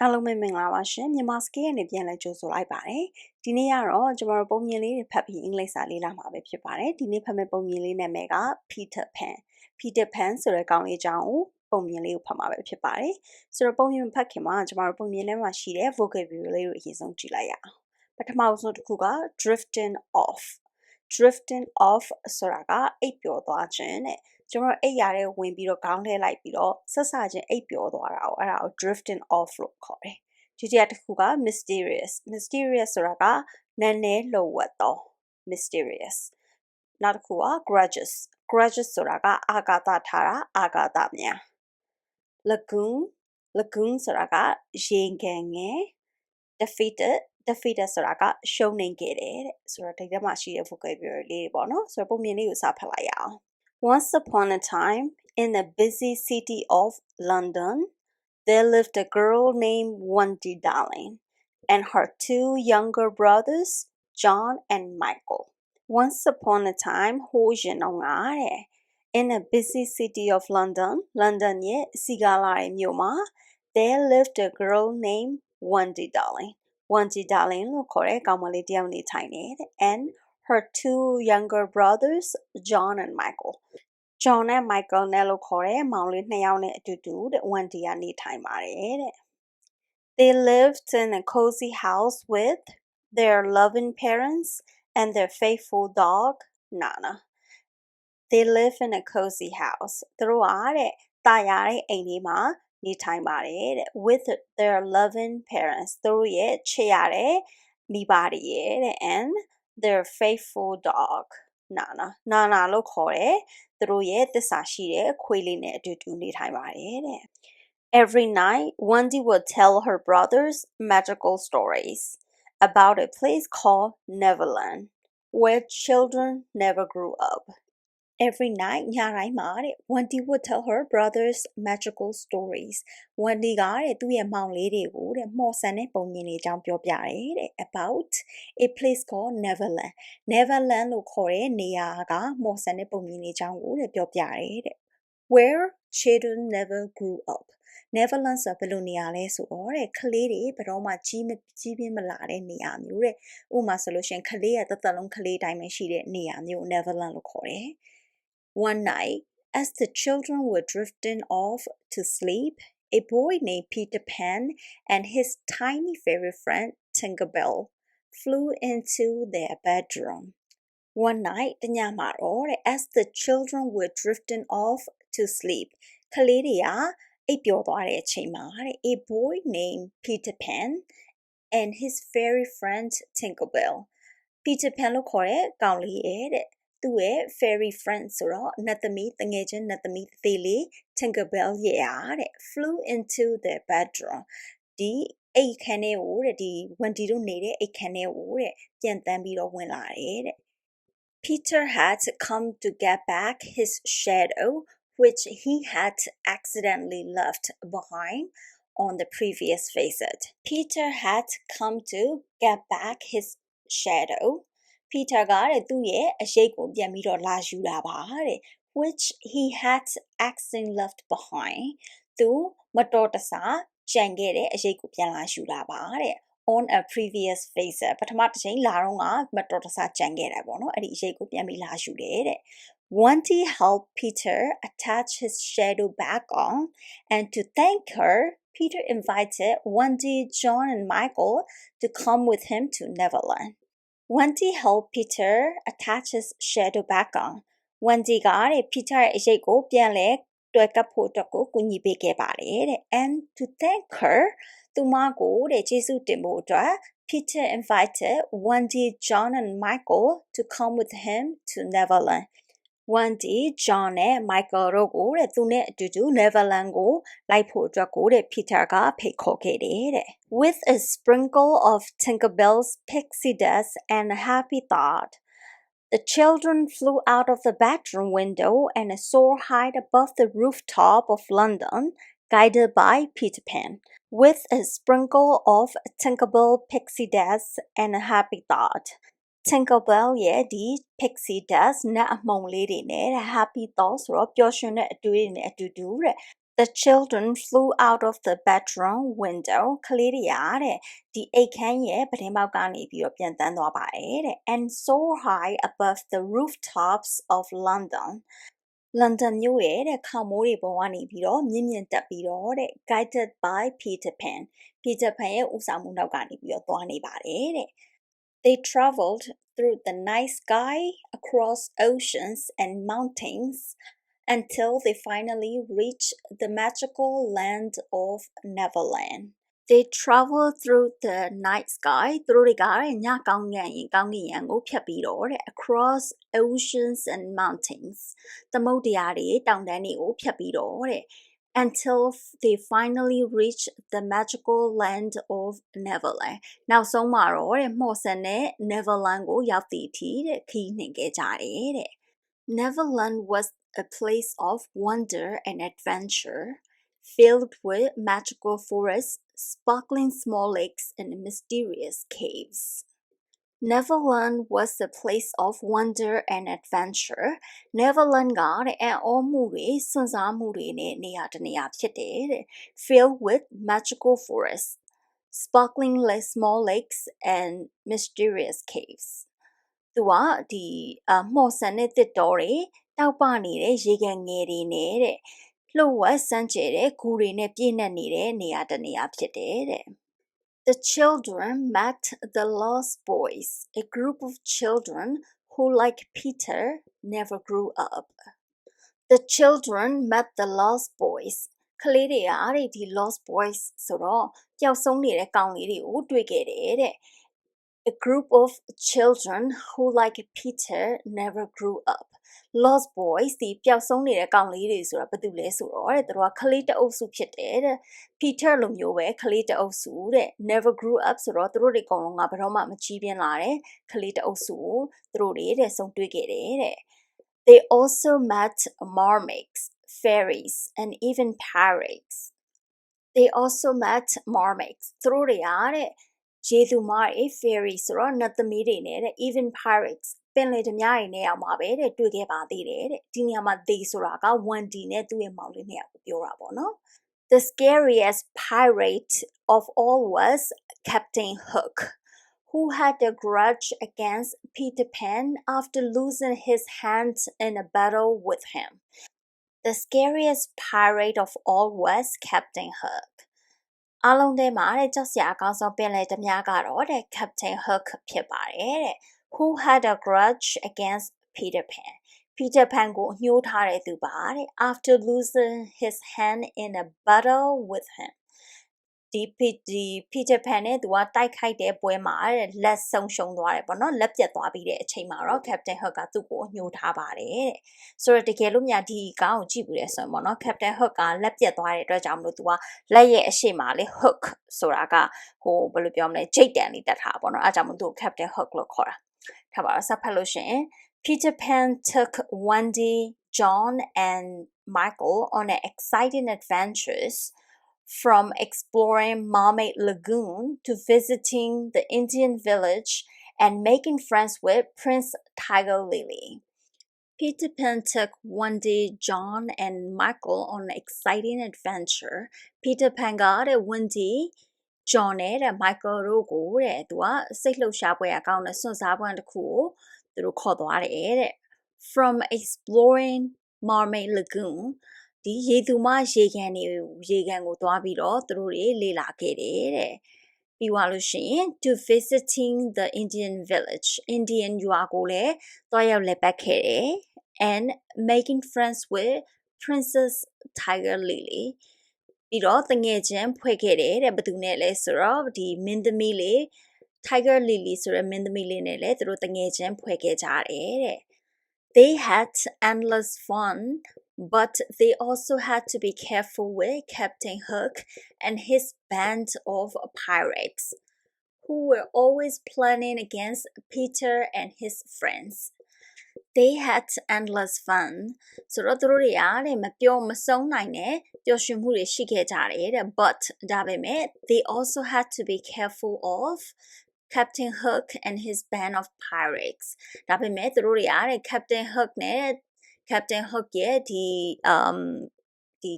အားလုံးပဲမင်္ဂလာပါရှင်မြန်မာစကေးနဲ့ပြန်လဲကြိုဆိုလိုက်ပါတယ်ဒီနေ့ကတော့ကျွန်တော်တို့ပုံမြင်လေးတွေဖတ်ပြီးအင်္ဂလိပ်စာလေးလာမှာပဲဖြစ်ပါတယ်ဒီနေ့ဖတ်မယ့်ပုံမြင်လေးနာမည်က Peter Pan Peter Pan ဆိုတဲ့ကောင်လေးအကြောင်းကိုပုံမြင်လေးကိုဖတ်မှာပဲဖြစ်ပါတယ်ဆိုတော့ပုံမြင်ဖတ်ခင်မှာကျွန်တော်တို့ပုံမြင်ထဲမှာရှိတဲ့ vocabulary လေးကိုအရင်ဆုံးကြည့်လိုက်ရအောင်ပထမဆုံးတစ်ခုက drifting off drifting off ဆိုတာကအိပ်ပျော်သွားခြင်းတဲ့ ကျွန်တော်အိပ်ရတဲ့ဝင်ပြီးတော့ခေါင်းထဲလိုက်ပြီးတော့ဆက်ဆချင်းအိပ်ပျော်သွားတာကိုအဲ့ဒါကို drifting off လို့ခေါ်တယ်။ဒီတရားတစ်ခုက mysterious mysterious ဆိုတာကနည်းနည်းလှုပ်ဝက်သော mysterious နောက်တစ်ခုက grudges grudges ဆိုတာကအာဃာတထားတာအာဃာတများ lagoon lagoon ဆိုတာကရေကန်ငယ် defeated defeated ဆိုတာကရှုံးနေခဲ့တယ်တဲ့ဆိုတော့ဒီထဲမှာရှိတဲ့ vocabulary လေးတွေပေါ့နော်ဆိုတော့ပုံမြင်လေးကိုစဖတ်လိုက်ရအောင် Once upon a time, in the busy city of London, there lived a girl named Wendy Darling and her two younger brothers, John and Michael. Once upon a time, in a busy city of London, London ye sigala myoma, there lived a girl named Wendy Darling. Wendy Darling လို့ခေါ်တဲ့ကောင်မလေးတယောက်နေထိုင်နေတယ် and her two younger brothers John and Michael John နဲ့ Michael နဲ့လို့ခေါ်တဲ့မောင်လေးနှစ်ယောက်နဲ့အတူတူတဲ့ Wendy ကနေထိုင်ပါတယ်တဲ့ They lived in a cozy house with their loving parents and their faithful dog Nana They live in a cozy house သူတို့ကတဲ့တာယာတဲ့အိမ်လေးမှာနေထိုင်ပါတယ်တဲ့ with their loving parents သူတို့ရဲ့ချစ်ရတဲ့မိဘတွေရဲ့တဲ့ and their faithful dog နာနာနာနာလို့ခေါ်တယ်သူတို့ရဲ့သစ္စာရှိတဲ့ခွေးလေးနဲ့အတူတူနေထိုင်ပါတယ်တဲ့ Every night, Wendy would tell her brothers magical stories about a place called Neverland, where children never grew up. Every night ညတိုင်းမှာတဲ့ Wendy would tell her brothers magical stories Wendy ကတဲ့သူ့ရဲ့မောင်လေးတွေကိုတဲ့မော်ဆန်တဲ့ပုံမြင်တွေအကြောင်းပြောပြတယ်တဲ့ about a place called Neverland Neverland လို့ခေါ်တဲ့နေရာကမော်ဆန်တဲ့ပုံမြင်တွေအကြောင်းကိုတဲ့ပြောပြတယ်တဲ့ where children never grew up Neverland ဆိုဘယ်လိုနေရာလဲဆိုတော့တဲ့ကလေးတွေဘယ်တော့မှကြီးမကြီးပြင်းမလာတဲ့နေရာမျိုးတဲ့ဥပမာဆိုလို့ရှိရင်ကလေးရဲ့တသက်လုံးကလေးတိုင်းပဲရှိတဲ့နေရာမျိုး Neverland လို့ခေါ်တယ် One night, as the children were drifting off to sleep, a boy named Peter Pan and his tiny fairy friend Tinkerbell flew into their bedroom. One night, as the children were drifting off to sleep, ကလေးတွေကအိပ်ပျော်သွားတဲ့အချိန်မှာ a boy named Peter Pan and his fairy friend Tinkerbell Peter Pan လို့ခေါ်တဲ့ကောင်လေးရဲ့တဲ့ သူ့ရဲ့ fairy friend ဆိုတော့နတ်သမီးတငယ်ချင်းနတ်သမီးသေးလေး Tinkerbell ရဲ့အားတဲ့ flew into their bedroom ဒီအိတ်ခန်းထဲကိုတဲ့ဒီဝန်တီတို့နေတဲ့အိတ်ခန်းထဲကိုတဲ့ပြန်တန်းပြီးတော့ဝင်လာတယ်တဲ့ Peter had come to get back his shadow which he had accidentally left behind on the previous visit. Peter had come to get back his shadow Peter ကတဲ့သူ့ရဲ့အရေးကိုပြန်ပြီးတော့လာယူတာပါတဲ့ which he had accidentally left behind သူမတော်တဆကြံခဲ့တဲ့အရေးကိုပြန်လာယူတာပါတဲ့ on a previous phase ပထမတစ်ချိန်လာတော့ကမတော်တဆကြံခဲ့တာပေါ့နော်အဲ့ဒီအရေးကိုပြန်ပြီးလာယူတယ်တဲ့ Wanty helped Peter attach his shadow back on and to thank her Peter invited Wendy, John, and Michael to come with him to Neverland. Wendy helped Peter attach his shadow back on. Wendy ကတဲ့ Peter ရဲ့အရေးကိုပြန်လဲတွဲကပ်ဖို့အတွက်ကိုကူညီပေးခဲ့ပါတယ်တဲ့ and to thank her သူမကိုတဲ့ကျေးဇူးတင်ဖို့အတွက် Peter invited Wendy, John and Michael to come with him to Neverland Wendy, John နဲ့ Michael တို့ကိုတဲ့သူနဲ့အတူတူ Neverland ကိုလိုက်ဖို့အတွက်ကိုတဲ့ Peter ကဖိတ်ခေါ်ခဲ့တယ်တဲ့ With a sprinkle of Tinkerbell's pixie dust and a happy thought The children flew out of the bedroom window and soared high above the rooftop of London, guided by Peter Pan. With a sprinkle of Tinkerbell pixie dust and a happy thought, Tinkerbell ရဲ့ဒီ Pixie Dust နတ်အမှုန်လေးတွေနဲ့ Happy Thoughts ဆိုတော့ပျော်ရွှင်တဲ့အတွေးတွေနဲ့အတူတူတဲ့ The children flew out of the bedroom window ကလေးတွေကတဲ့ဒီအိတ်ခမ်းရဲ့ပတင်းပေါက်ကနေပြီးတော့ပြန်တန်းသွားပါတယ်တဲ့ and so high above the rooftops of London လန်ဒန်မြို့ရဲ့တဲ့ခေါင်မိုးတွေပေါ်ကနေပြီးတော့မြင့်မြင့်တက်ပြီးတော့တဲ့ guided by Peter Pan Peter Pan ရဲ့ဦးဆောင်မှုနောက်ကနေပြီးတော့သွားနေပါတယ်တဲ့ They traveled through the night sky across oceans and mountains until they finally reach the magical land of Neverland. They travel through the night sky သူတို့တွေကညကောင်းကင်ရင်ကောင်းကင်ယံကိုဖြတ်ပြီးတော့တဲ့ across oceans and mountains သမုဒ္ဒရာတွေတောင်တန်းတွေကိုဖြတ်ပြီးတော့တဲ့ until they finally reach the magical land of Neverland နောက်ဆုံးမှာတော့တဲ့မှော်ဆန်တဲ့ Neverland ကိုရောက်သည့်အထိတဲ့ခီးနှင်ခဲ့ကြတယ်တဲ့ Neverland was a place of wonder and adventure, filled with magical forests, sparkling small lakes, and mysterious caves. Neverland was a place of wonder and adventure. Neverland ကတဲ့အံ့ဩမှုတွေစွန့်စားမှုတွေနဲ့နေရာတနေရာဖြစ်တယ်တဲ့ filled with magical forests, sparkling like small lakes and mysterious caves. သူကဒီအမော်ဆန်တဲ့တစ်တော်တွေတောက်ပနေတဲ့ရေကန်ငယ်တွေနဲ့တဲ့လှုပ်ဝက်စမ်းကျဲတဲ့ဂူတွေနဲ့ပြည့်နှက်နေတဲ့နေရာတစ်နေရာဖြစ်တယ်တဲ့ The children met the lost boys, a group of children who, like Peter, never grew up. The children met the lost boys. ကလေးတွေအားတဲ့ဒီ lost boys ဆိုတော့ပျောက်ဆုံးနေတဲ့ကောင်လေးတွေကိုတွေ့ခဲ့တယ်တဲ့ A group of children who, like Peter, never grew up. Lost Boys ဒီပျောက်ဆုံးနေတဲ့ကောင်လေးတွေဆိုတာဘာတူလဲဆိုတော့တဲ့သူတို့ကခလေးတအုပ်စုဖြစ်တယ်တဲ့ Peter လိုမျိုးပဲခလေးတအုပ်စုတဲ့ Never grew up ဆိုတော့သူတို့တွေအကုန်လုံးကဘယ်တော့မှမကြီးပြင်းလာတဲ့ခလေးတအုပ်စုကိုသူတို့တွေတဲ့ဆုံတွေ့ခဲ့တယ်တဲ့ They also met mermaids, fairies and even pirates. They also met mermaids. သူတို့တွေကတဲ့ရေသူမားတွေ fairy ဆိုတော့နတ်သမီးတွေနဲ့တဲ့ even pirates ပင်လယ်ဓမြတွေနဲ့အောင်ပါပဲတဲ့တွေ့ခဲ့ပါသေးတယ်တဲ့ဒီနေရာမှာ they ဆိုတာက 1D နဲ့သူ့ရဲ့မောင်လေးနှစ်ယောက်ကိုပြောတာပေါ့နော် The scariest pirate of all was Captain Hook who had a grudge against Peter Pan after losing his hand in a battle with him. The scariest pirate of all was Captain Hook. အားလုံးထဲမှာတဲ့ကြောက်စရာအကောင်းဆုံးပင်လယ်ဓမြကတော့တဲ့ Captain Hook ဖြစ်ပါတယ်တဲ့ who had a grudge against Peter Pan Peter Pan ကိုညှိုးထားတဲ့သူပါတဲ့ after losing his hand in a battle with him ဒီဒီ Peter Pan နဲ့သူကတိုက်ခိုက်တဲ့ပွဲမှာလက်ဆုံးရှုံးသွားတယ်ပေါ့နော်လက်ပြတ်သွားပြီးတဲ့အချိန်မှာတော့ Captain Hook ကသူ့ကိုညှိုးထားပါတယ်တဲ့ဆိုတော့တကယ်လို့များဒီကောင်ကိုကြည့်ဘူးလေဆိုရင်ပေါ့နော် Captain Hook ကလက်ပြတ်သွားတဲ့အတွက်ကြောင့်မလို့သူကလက်ရဲ့အရှိမလေ hook ဆိုတာကဟိုဘယ်လိုပြောမလဲဂျိတ်တန်လေးတက်ထားပါတော့အဲကြောင့်မလို့သူ Captain Hook လို့ခေါ်တာ ထားပါတော့ဆက်ဖတ်လို့ရှိရင် Peter Pan took Wendy, John and Michael on exciting adventures from exploring Mermaid Lagoon to visiting the Indian village and making friends with Prince Tiger Lily. Peter Pan took Wendy, John, and Michael on an exciting adventure. Peter Pan ကတဲ့ Wendy, John နဲ့တဲ့ Michael တို့ကိုတဲ့သူကစိတ်လှုပ်ရှားပွဲအကောင်းတဲ့စွန့်စားပွဲတစ်ခုကိုသူတို့ခေါ်သွားတယ်တဲ့ From exploring Mermaid Lagoon ဒီရေသူမရေကန်တွေရေကန်ကိုသွားပြီးတော့သူတို့တွေလေ့လာခဲ့တယ်တဲ့ပြီးသွားလို့ရှိရင် to visiting the Indian village Indian ရွာကိုလည်းတွားရောက်လက်ပတ်ခဲ့တယ် and making friends with Princess Tiger Lily ပြီးတော့တငယ်ချင်းဖွဲ့ခဲ့တယ်တဲ့ဘယ်သူနဲ့လဲဆိုတော့ဒီမင်းသမီးလေး Tiger Lily ဆိုတဲ့မင်းသမီးလေးနဲ့လည်းသူတို့တငယ်ချင်းဖွဲ့ခဲ့ကြတယ်တဲ့ They had endless fun but they also had to be careful with Captain Hook and his band of pirates, who were always planning against Peter and his friends. They had endless fun ဆိုတော့သူတို့တွေကတဲ့မပြောမဆုံးနိုင်တဲ့ပျော်ရွှင်မှုတွေရှိခဲ့ကြတယ်တဲ့ but ဒါပေမဲ့ they also had to be careful of Captain Hook and his band of pirates ဒါပေမဲ့သူတို့တွေကတဲ့ Captain Hook နဲ့ Captain Hook ရဲ့ဒီ um ဒီ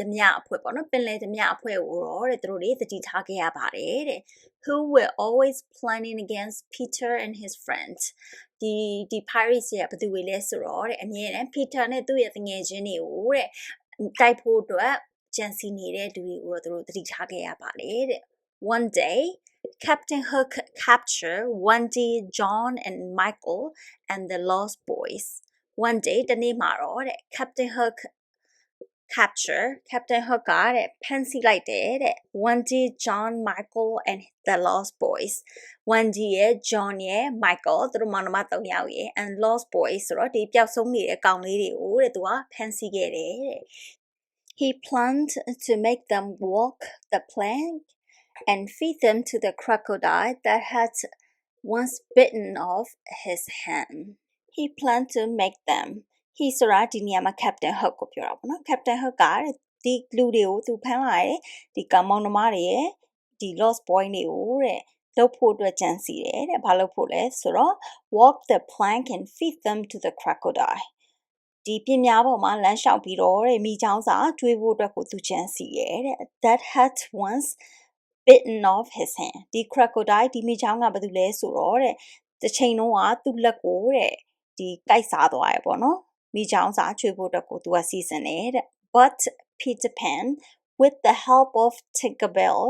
ဓမြအဖွဲ့ပေါ့နော်ပင်လယ်ဓမြအဖွဲ့ကိုတော့တဲ့သူတို့တွေတတိထားခဲ့ရပါတယ်တဲ့ who were always planning against Peter and his friends ဒီဒီ pirates ရဲ့ဘယ်သူတွေလဲဆိုတော့တဲ့အမြဲတမ်း Peter နဲ့သူ့ရဲ့တငယ်ချင်းတွေကိုတဲ့တိုက်ဖို့အတွက်ကြံစီနေတဲ့သူတွေကိုတော့သူတို့တတိထားခဲ့ရပါတယ်တဲ့ one day Captain Hook captured Wendy, John, and Michael and the Lost Boys. One day တနေ့မှာတော့တဲ့ Captain Hook capture Captain Hook ကတဲ့ဖမ်းဆီးလိုက်တယ်တဲ့ Wendy, John, Michael and the Lost Boys Wendy ရဲ့ John ရဲ့ Michael သူတို့မောင်နှမ၃ယောက်ရဲ့ and Lost Boys ဆိုတော့ဒီပျောက်ဆုံးနေတဲ့ကောင်လေးတွေကိုတဲ့သူကဖမ်းဆီးခဲ့တယ်တဲ့ He planned to make them walk the plank and feed them to the crocodile that had once bitten off his hand. He planned to make them. He ဆိုတာဒီနေရာမှာ Captain Hook ကိုပြောတာပေါ့နော် Captain Hook ကဒီလူတွေကိုသူဖမ်းလာတယ်ဒီကောင်မောင်နှမတွေရဲ့ဒီ lost boy တွေကိုတဲ့လုပ်ဖို့အတွက်ကြံစီတယ်တဲ့ဘာလုပ်ဖို့လဲဆိုတော့ walk the plank and feed them to the crocodile ဒီပြင်းများပေါ်မှာလမ်းလျှောက်ပြီးတော့တဲ့မိချောင်းစာတွေးဖို့အတွက်ကိုသူကြံစီရဲတဲ့ that had once bitten off his hand ဒီ crocodile ဒီမိချောင်းကဘာလို့လဲဆိုတော့တဲ့တစ်ချိန်လုံးကသူ့လက်ကိုတဲ့ဒီကိုက်စားသွားရပေါ့နော် မိချောင်းစာချွေဖို့အတွက်ကိုသူကစီစဉ်တယ်တဲ့ but Peter Pan with the help of Tinkerbell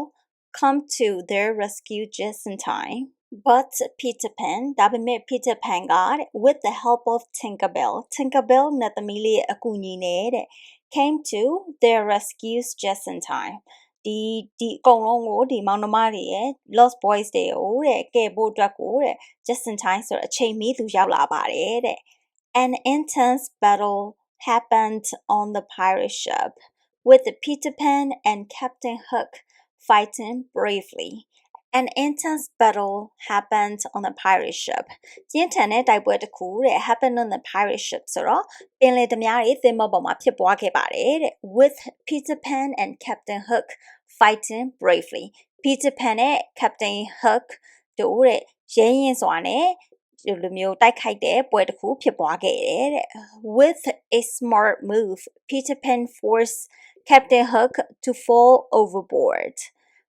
come to their rescue just in time but Peter Pan ဒါပေမဲ့ Peter Pan က with the help of Tinkerbell Tinkerbell နဲ့သမီးလေးအကူအညီနဲ့တဲ့ came to their rescues just in time ဒီဒီအကုန်လုံးကိုဒီမောင်နှမတွေရဲ့ Lost Boys တွေကိုတဲ့ကယ်ဖို့အတွက်ကိုတဲ့ just in time ဆိုတော့အချိန်မီသူရောက်လာပါတယ်တဲ့ An intense battle happened on the pirate ship with Peter Pan and Captain Hook fighting bravely. An intense battle happened on the pirate ship. ကျင်းထန်တဲ့တိုက်ပွဲတစ်ခုတဲ့ happened on the pirate ship ဆိုတော့ပင်လယ်သမားတွေသင်္ဘောပေါ်မှာဖြစ်ပွားခဲ့ပါတယ်တဲ့ with Peter Pan and Captain Hook fighting bravely. Peter Pan နဲ့ Captain Hook တို့တဲ့ရဲရင်စွာနဲ့ဒီ လိုမျိုးတိုက်ခိုက်တဲ့ပွဲတစ်ခုဖြစ်ပွားခဲ့တယ်တဲ့ with a smart move Peter Pan forced Captain Hook to fall overboard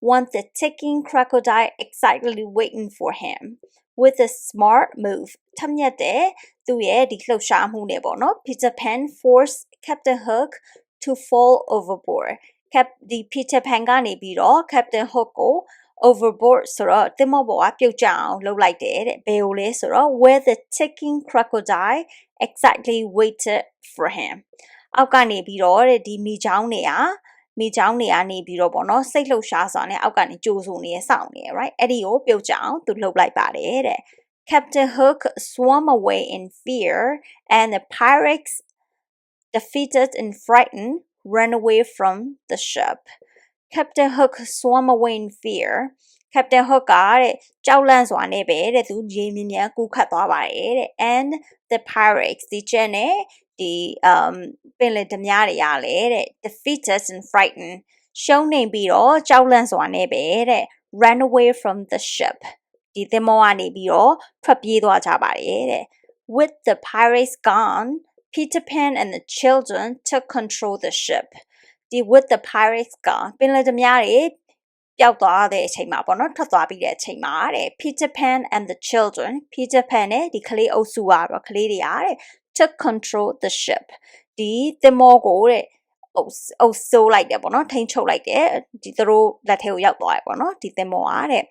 want the ticking crocodile excitedly waiting for him with a smart move ထမ်းမြတ်တဲ့သူရဲ့ဒီလှုပ်ရှားမှုနဲ့ပေါ့နော် Peter Pan forced Captain Hook to fall overboard cap ဒီ Peter Pan ကနေပြီးတော့ Captain Hook ကို overboard ဆိုတော့တင်မောပေါ်ကပြုတ်ကျအောင်လှုပ်လိုက်တယ်တဲ့ဘယ်ကိုလဲဆိုတော့ where the ticking crocodile exactly waited for him အောက်ကနေပြီးတော့တဲ့ဒီမိချောင်းတွေကမိချောင်းတွေကနေပြီးတော့ပေါ့နော်စိတ်လှုပ်ရှားစွာနဲ့အောက်ကနေကြိုးစုံနေရစောင့်နေရ right အဲ့ဒီကိုပြုတ်ကြအောင်သူလှုပ်လိုက်ပါတယ်တဲ့ Captain Hook swam away in fear and the pirates defeated and frightened ran away from the ship Captain Hook swam away in fear Captain Hook ကတဲ့ကြောက်လန့်စွာနဲ့ပဲတဲ့သူရေမြမြကူးခတ်သွားပါတယ်တဲ့ and the pirates ဒီချက်နဲ့ဒီ um ပင်လယ်ဓမြတွေကလည်းတဲ့ defeated and frightened ရှုံးနေပြီးတော့ကြောက်လန့်စွာနဲ့ပဲတဲ့ ran away from the ship ဒီသင်္ဘောကနေပြီးတော့ထွက်ပြေးသွားကြပါတယ်တဲ့ with the pirates gone Peter Pan and the children took control the ship ဒီ with the pirates gone ပင်လယ်ဓမြတွေပျောက်သွားတဲ့အချိန်မှာပေါ့နော်ထွက်သွားပြီးတဲ့အချိန်မှာတဲ့ Peter Pan and the children Peter Pan နဲ့ဒီကလေးအုပ်စုကတော့ကလေးတွေအားတဲ့ took control the ship ဒီသင်္ဘောကိုတဲ့အုပ်အုပ်ဆိုးလိုက်တယ်ပေါ့နော်ထိန်းချုပ်လိုက်တယ်ဒီသူတို့လက်ထဲကိုရောက်သွားတယ်ပေါ့နော်ဒီသင်္ဘောအားတဲ့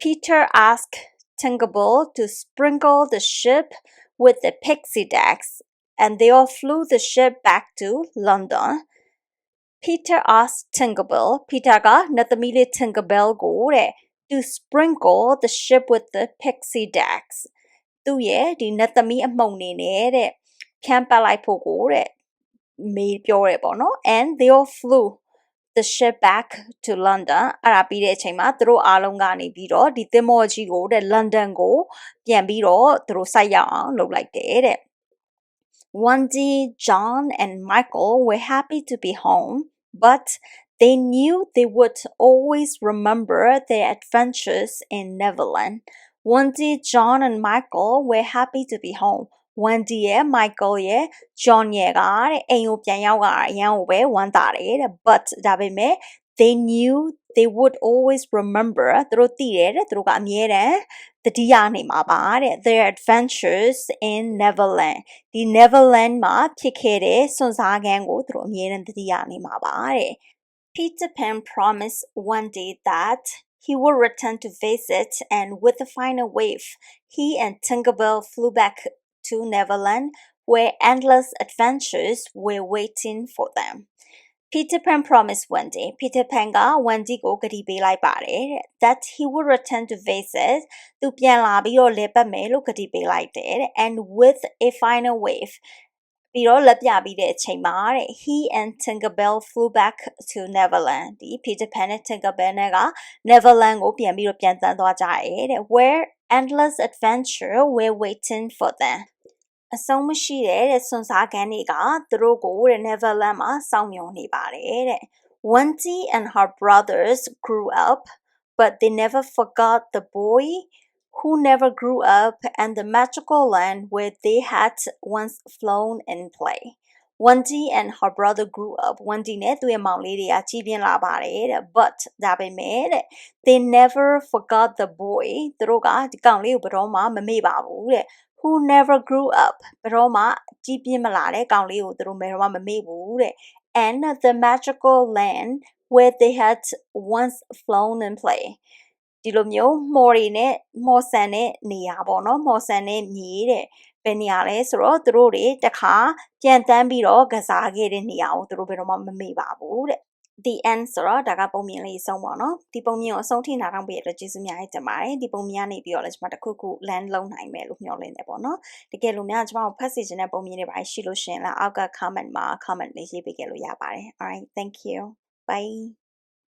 Peter asked Tinkerbell to sprinkle the ship with the pixie dust and they all flew the ship back to London Peter asked Tinkerbell Peter ကနတ်သမီးလေး Tinkerbell ကိုတဲ့ to sprinkle the ship with the pixie dust သူ့ရဲ့ဒီနတ်သမီးအမှုန်နေနဲ့တဲ့ဖြန့်ပတ်လိုက်ဖို့ကိုတဲ့မေးပြောရဲပေါ့နော် and they all flew the ship back to London အဲ့ဒါပြီးတဲ့အချိန်မှာသူတို့အားလုံးကနေပြီးတော့ဒီသင်္ဘောကြီးကိုတဲ့ London ကိုပြန်ပြီးတော့သူတို့စိုက်ရောက်အောင်လုပ်လိုက်တယ်တဲ့ Wendy, John, and Michael were happy to be home, but they knew they would always remember their adventures in Neverland. Wendy, John, and Michael were happy to be home. Wendy ရဲ့ Michael ရဲ့ John ရဲ့ကတဲ့အိမ်ကိုပြန်ရောက်လာအရန်ကိုပဲဝမ်းသာတယ်တဲ့ but ဒါပေမဲ့ they knew they would always remember သူတို့သိတယ်တဲ့သူတို့ကအမြဲတမ်းတတိယနေမှာပါတဲ့ their adventures in Neverland ဒီ Neverland မှာဖြစ်ခဲ့တဲ့စွန့်စားခန်းကိုသူတို့အမြဲတမ်းတတိယနေမှာပါတဲ့ Peter Pan promised one day that he would return to visit and with the final wave he and Tinkerbell flew back to Neverland where endless adventures were waiting for them Peter Pan promised Wendy Peter Pan က Wendy ကိုကတိပေးလိုက်ပါတယ်တဲ့ that he would return to visit သူပြန်လာပြီးတော့လေပတ်မယ်လို့ကတိပေးလိုက်တယ်တဲ့ and with a final wave ပြီးတော့လက်ပြပြီးတဲ့အချိန်မှာတဲ့ he and Tinkerbell flew back to Neverland ဒီ Peter Pan နဲ့ Tinkerbell နဲ့က Neverland ကိုပြန်ပြီးတော့ပြန်တန်းသွားကြတယ်တဲ့ where endless adventure were waiting for them အဆုံးမရှိတဲ့တဲ့စွန်စားခန်းတွေကသူတို့ကိုတဲ့ Neverland မှာစောင့်မျှော်နေပါတယ်တဲ့ Wendy and her brothers grew up but they never forgot the boy who never grew up and the magical land where they had once flown in play Wendy and her brother grew up Wendy နဲ့သူ့ရဲ့မောင်လေးတွေကကြီးပြင်းလာပါတယ်တဲ့ but ဒါပေမဲ့တဲ့ they never forgot the boy သူတို့ကဒီကောင်လေးကိုဘယ်တော့မှမမေ့ပါဘူးတဲ့ who never grew up ဘယ်တော့မှကြီးပြင်းမလာတဲ့ကောင်လေးကိုသူတို့ဘယ်တော့မှမမေ့ဘူးတဲ့ and the magical land where they had once flown and play ဒီလိုမျိုးမော်ရီနဲ့မော်ဆန်တဲ့နေရာပေါ့နော်မော်ဆန်တဲ့မြေတဲ့ဘယ်နေရာလဲဆိုတော့သူတို့တွေတခါပြန်တန်းပြီးတော့ကစားခဲ့တဲ့နေရာကိုသူတို့ဘယ်တော့မှမမေ့ပါဘူးတဲ့ the end ဆိုတော့ဒါကပုံမြင်လေးဆုံးပေါ့နော်ဒီပုံမြင်ကိုအဆုံးထိနားထောင်ပေးရတဲ့ကျေးဇူးများကြီးတင်ပါတယ်ဒီပုံမြင်ကနေပြီးတော့လည်းကျွန်မတစ်ခုခု land လုံးနိုင်မယ်လို့မျှော်လင့်နေပေါ့နော်တကယ်လို့များကျွန်မကိုဖတ်စီခြင်းတဲ့ပုံမြင်တွေပါရှိလို့ရှင်လားအောက်က comment မှာ comment လေးရေးပေးခဲ့လို့ရပါတယ် alright thank you bye